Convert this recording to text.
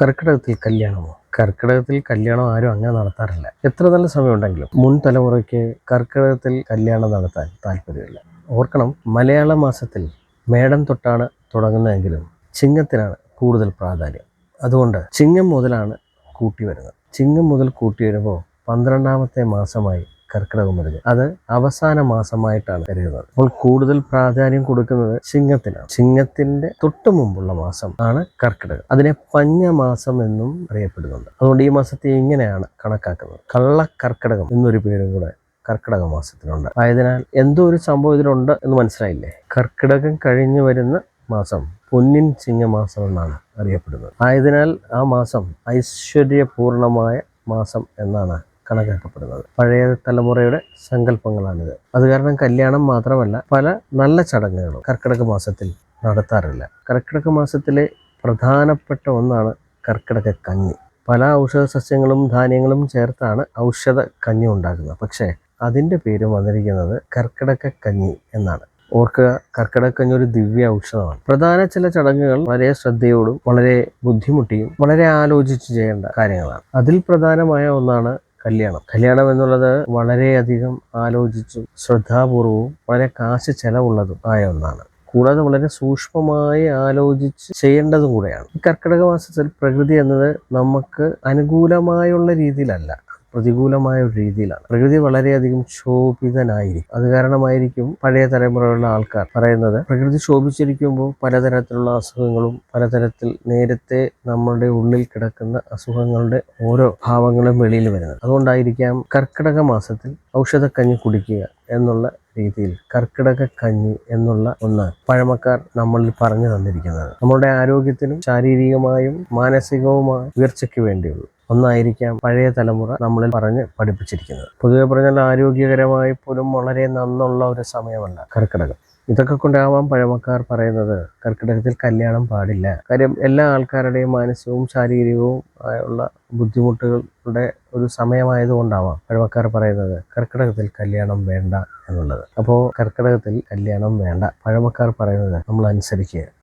കർക്കിടകത്തിൽ കല്യാണമോ? കർക്കിടകത്തിൽ കല്യാണം ആരും അങ്ങനെ നടത്താറില്ല. എത്ര നല്ല സമയമുണ്ടെങ്കിലും മുൻ തലമുറയ്ക്ക് കർക്കിടകത്തിൽ കല്യാണം നടത്താൻ താല്പര്യമില്ല. ഓർക്കണം മലയാള മാസത്തിൽ മേടം തൊട്ടാണ് തുടങ്ങുന്നതെങ്കിലും ചിങ്ങത്തിനാണ് കൂടുതൽ പ്രാധാന്യം. അതുകൊണ്ട് ചിങ്ങം മുതലാണ് കൂട്ടി വരുന്നത്. ചിങ്ങം മുതൽ കൂട്ടി വരുമ്പോൾ പന്ത്രണ്ടാമത്തെ മാസമായി കർക്കിടകം വരുന്നത് അത് അവസാന മാസമായിട്ടാണ് കരുതുന്നത്. അപ്പോൾ കൂടുതൽ പ്രാധാന്യം കൊടുക്കുന്നത് ചിങ്ങത്തിനാണ്. ചിങ്ങത്തിന്റെ തൊട്ടു മുമ്പുള്ള മാസം ആണ് കർക്കിടകം. അതിനെ പഞ്ഞമാസം എന്നും അറിയപ്പെടുന്നുണ്ട്. അതുകൊണ്ട് ഈ മാസത്തെ ഇങ്ങനെയാണ് കണക്കാക്കുന്നത്. കള്ള കർക്കിടകം എന്നൊരു പേരും കൂടെ കർക്കിടക മാസത്തിനുണ്ട് ആയതിനാൽ എന്തോ ഒരു സംഭവം ഇതിലുണ്ട് എന്ന് മനസ്സിലായില്ലേ? കർക്കിടകം കഴിഞ്ഞു വരുന്ന മാസം പൊന്നിൻ ചിങ്ങമാസം എന്നാണ് അറിയപ്പെടുന്നത്. ആയതിനാൽ ആ മാസം ഐശ്വര്യപൂർണമായ മാസം എന്നാണ് കണക്കാക്കപ്പെടുന്നത്. പഴയ തലമുറയുടെ സങ്കല്പങ്ങളാണിത്. അത് കാരണം കല്യാണം മാത്രമല്ല പല നല്ല ചടങ്ങുകളും കർക്കിടക മാസത്തിൽ നടത്താറില്ല. കർക്കിടക മാസത്തിലെ പ്രധാനപ്പെട്ട ഒന്നാണ് കർക്കിടക കഞ്ഞി. പല ഔഷധ സസ്യങ്ങളും ധാന്യങ്ങളും ചേർത്താണ് ഔഷധ കഞ്ഞി ഉണ്ടാക്കുന്നത്. പക്ഷേ അതിന്റെ പേര് വന്നിരിക്കുന്നത് കർക്കിടക കഞ്ഞി എന്നാണ്. ഓർക്കുക കർക്കിടകക്കഞ്ഞി ഒരു ദിവ്യ ഔഷധമാണ്. പ്രധാന ചില ചടങ്ങുകൾ വളരെ ശ്രദ്ധയോടും വളരെ ബുദ്ധിമുട്ടിയും വളരെ ആലോചിച്ച് ചെയ്യേണ്ട കാര്യങ്ങളാണ്. അതിൽ പ്രധാനമായ ഒന്നാണ് കല്യാണം. കല്യാണം എന്നുള്ളത് വളരെയധികം ആലോചിച്ചും ശ്രദ്ധാപൂർവവും വളരെ കാശ് ചെലവുള്ളതും ആയ ഒന്നാണ്. കൂടാതെ വളരെ സൂക്ഷ്മമായി ആലോചിച്ച് ചെയ്യേണ്ടതും കൂടെയാണ്. ഈ കർക്കിടക മാസത്തിൽ പ്രകൃതി എന്നത് നമുക്ക് അനുകൂലമായുള്ള രീതിയിലല്ല. പ്രതികൂലമായ ഒരു രീതിയിലാണ്. പ്രകൃതി വളരെയധികം ക്ഷോഭിതനായിരിക്കും അത് കാരണമായിരിക്കും പഴയ തലമുറയുള്ള ആൾക്കാർ പറയുന്നത്. പ്രകൃതി ക്ഷോഭിച്ചിരിക്കുമ്പോൾ പലതരത്തിലുള്ള അസുഖങ്ങളും പലതരത്തിൽ നേരത്തെ നമ്മളുടെ ഉള്ളിൽ കിടക്കുന്ന അസുഖങ്ങളുടെ ഓരോ ഭാവങ്ങളും വെളിയിൽ വരുന്നത്. അതുകൊണ്ടായിരിക്കാം കർക്കിടക മാസത്തിൽ ഔഷധക്കഞ്ഞി കുടിക്കുക എന്നുള്ള രീതിയിൽ കർക്കിടക കഞ്ഞി എന്നുള്ള ഒന്ന് പഴമക്കാർ നമ്മളിൽ പറഞ്ഞു തന്നിരിക്കുന്നത്. നമ്മുടെ ആരോഗ്യത്തിനും ശാരീരികമായും മാനസികവുമായ ഉയർച്ചയ്ക്ക് വേണ്ടിയുള്ളൂ ഒന്നായിരിക്കാം പഴയ തലമുറ നമ്മളിൽ പറഞ്ഞ് പഠിപ്പിച്ചിരിക്കുന്നത്. പൊതുവെ പറഞ്ഞാൽ ആരോഗ്യകരമായി പോലും വളരെ നന്നുള്ള ഒരു സമയമല്ല കർക്കിടകം. ഇതൊക്കെ കൊണ്ടാവാം പഴമക്കാർ പറയുന്നത് കർക്കിടകത്തിൽ കല്യാണം പാടില്ല. കാര്യം എല്ലാ ആൾക്കാരുടെയും മാനസികവും ശാരീരികവും ആയുള്ള ബുദ്ധിമുട്ടുകളുടെ ഒരു സമയമായതുകൊണ്ടാവാം പഴമക്കാർ പറയുന്നത് കർക്കിടകത്തിൽ കല്യാണം വേണ്ട എന്നുള്ളത്. അപ്പോൾ കർക്കിടകത്തിൽ കല്യാണം വേണ്ട പഴമക്കാർ പറയുന്നത് നമ്മൾ അനുസരിക്കുക